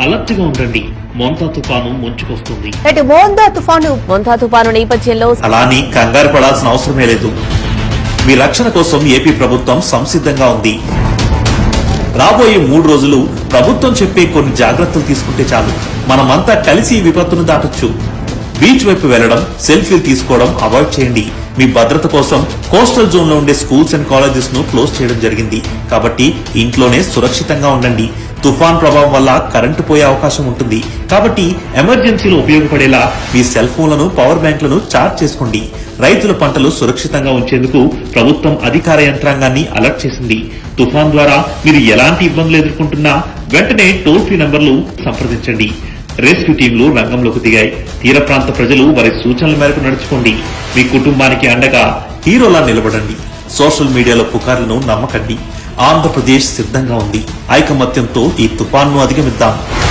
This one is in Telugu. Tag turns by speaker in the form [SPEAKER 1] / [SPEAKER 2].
[SPEAKER 1] అలర్ట్గా ఉండండి. మోంతా తుఫాను ముంచుకొస్తుంది.
[SPEAKER 2] నేటి మోందా తుఫాను? మోందా తుఫాను నేపథ్యంలో
[SPEAKER 3] అలా అని కంగారు పడాల్సిన అవసరమే లేదు. మీ రక్షణ కోసం ఏపీ ప్రభుత్వం సంసిద్ధంగా ఉంది. రాబోయే మూడు రోజులు ప్రభుత్వం చెప్పే కొన్ని జాగ్రత్తలు తీసుకుంటే చాలు. మనమంతా కలిసి ఈ విపత్తును దాటొచ్చు. బీచ్ వైపు వెళ్ళడం సెల్ఫీలు తీసుకోవడం అవాయిడ్ చేయండి. మీ భద్రత కోసం కోస్టల్ జోన్లో ఉండే స్కూల్స్ అండ్ కాలేజెస్ను క్లోజ్ చేయడం జరిగింది. కాబట్టి ఇంట్లోనే సురక్షితంగా ఉండండి. తుఫాన్ ప్రభావం వల్ల కరెంటు పోయే అవకాశం ఉంటుంది. కాబట్టి
[SPEAKER 1] ఎమర్జెన్సీలో ఉపయోగపడేలా
[SPEAKER 3] మీ సెల్ ఫోన్లను పవర్ బ్యాంకులను చార్జ్ చేసుకోండి. రైతుల పంటలు సురక్షితంగా ఉంచేందుకు
[SPEAKER 1] ప్రభుత్వం అధికార యంత్రాంగాన్ని అలర్ట్ చేసింది. తుఫాన్ ద్వారా మీరు ఎలాంటి ఇబ్బందులు ఎదుర్కొంటున్నా వెంటనే టోల్ ఫ్రీ నంబర్లు సంప్రదించండి. రెస్క్యూ టీంలు రంగంలోకి దిగాయి. తీర ప్రాంత ప్రజలు వారి సూచనల మేరకు నడుచుకోండి. మీ కుటుంబానికి అండగా
[SPEAKER 3] హీరోలా నిలబడండి. సోషల్ మీడియాలో పుకార్లను నమ్మకండి. ఆంధ్రప్రదేశ్ సిద్ధంగా ఉంది. ఐకమత్యంతో ఈ తుఫాన్ను అధిగమిద్దాం.